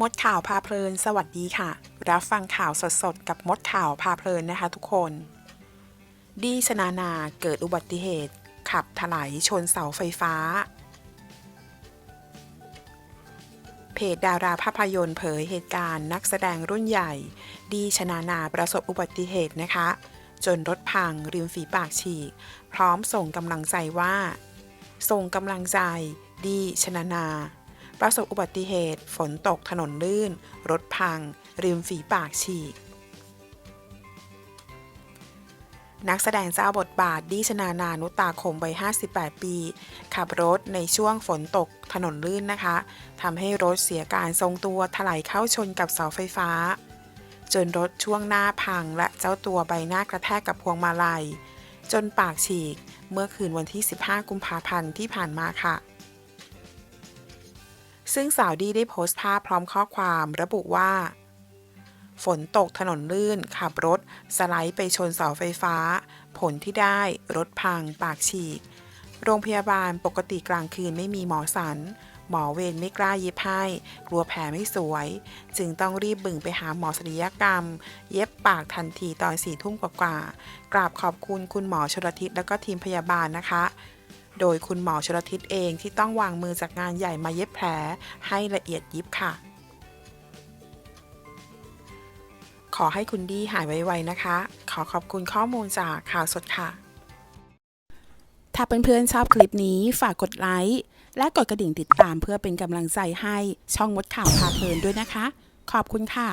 มดข่าวพาเพลิน สวัสดีค่ะ รับฟังข่าวสดๆ กับมดข่าวพาเพลินนะคะทุกคน ดีชนานาเกิดอุบัติเหตุ ขับถลายชนเสาไฟฟ้า เพจดาราภาพยนตร์เผยเหตุการณ์นักแสดงรุ่นใหญ่ ดีชนานาประสบอุบัติเหตุนะคะ จนรถพังริมฝีปากฉีก พร้อมส่งกำลังใจว่า ส่งกำลังใจ ดีชนานา ประสบอุบัติเหตุ ฝนตกถนนลื่น รถพัง ริมฝีปากฉีก นักแสดงเจ้าบทบาทดีชนานานุตาคมวัย 58 ปี ขับรถในช่วงฝนตกถนนลื่นนะคะทำให้รถเสียการทรงตัวถลายเข้าชนกับเสาไฟฟ้า จนรถช่วงหน้าพังและเจ้าตัวใบหน้ากระแทกกับพวงมาลัย จนปากฉีก เมื่อคืนวันที่ 15 กุมภาพันธ์ที่ผ่านมาค่ะ ซึ่งสาวดีได้โพสต์ภาพพร้อมข้อความระบุว่า ฝนตกถนนลื่น ขับรถ สไลด์ไปชนเสาไฟฟ้า ผลที่ได้รถพัง ปากฉีก โรงพยาบาลปกติกลางคืนไม่มีหมอสัน หมอเวรไม่กล้าเย็บให้กลัวแผลไม่สวย จึงต้องรีบบึงไปหาหมอศัลยกรรม เย็บปากทันทีตอนสี่ทุ่มกว่าๆกราบขอบคุณคุณหมอชลทิศและก็ทีมพยาบาลนะคะ โดยคุณหมอชลทิศเองที่ต้องวางมือจากงานใหญ่มาเย็บแผลให้ละเอียดยิบค่ะ ขอให้คุณดีหายไวๆนะคะ ขอขอบคุณข้อมูลจากข่าวสดค่ะ ถ้าเพื่อนๆชอบคลิปนี้ฝากกดไลค์และกดกระดิ่งติดตามเพื่อเป็นกำลังใจให้ช่องมดข่าวพาเพลินด้วยนะคะ ขอบคุณค่ะ